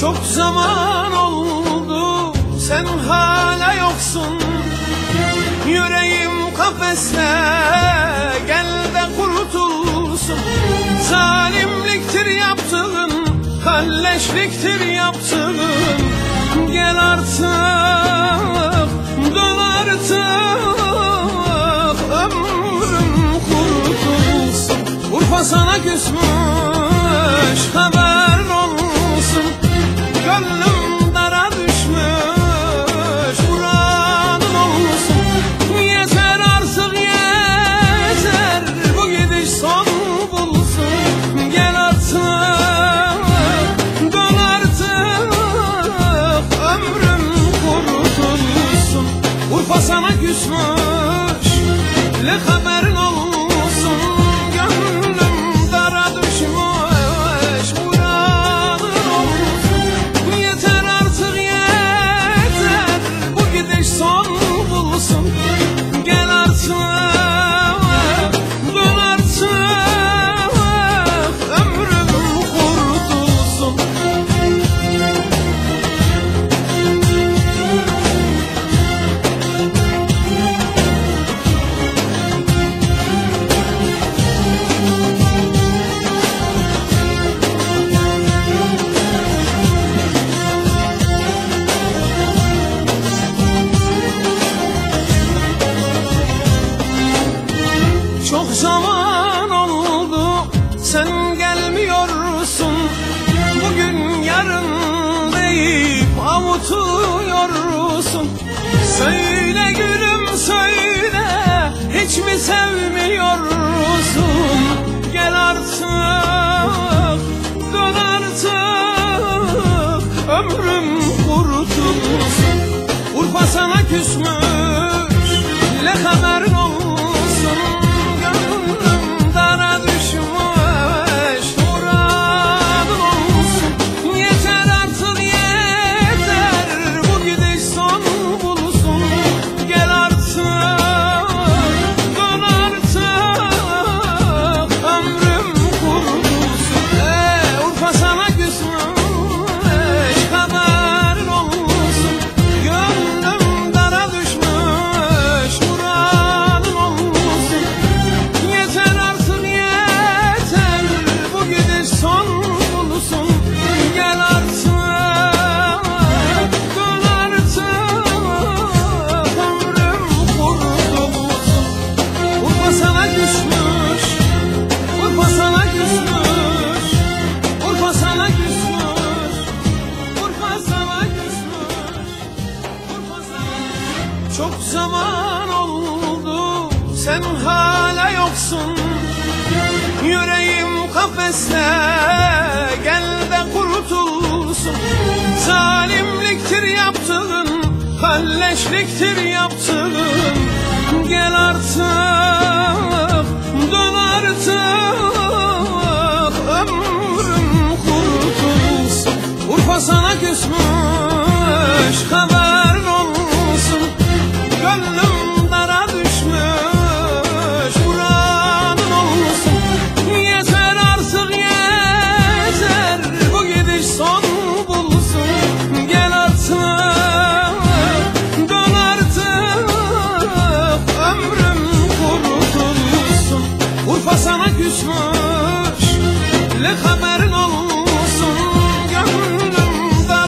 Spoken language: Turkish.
Çok zaman oldu sen hala yoksun. Yüreğim kafeste gel de kurtulsun. Zalimliktir yaptığın kalleşliktir yaptığın. Gel artık dön artık. Ömrüm kurtulsun. Urfa sana küsmüş haber novo. yarın deyip avutuyorsun. Söyle gülüm söyle hiç mi sevmiyorsun? Gel artık. zaman oldu. Sen hala yoksun. Yüreğim kafeste gel de kurtulsun. Zalimliktir yaptığın kalleşliktir yaptığın. Gel artık dön artık. Ömrüm kurtulsun. Urfa sana küsmüş. Krishna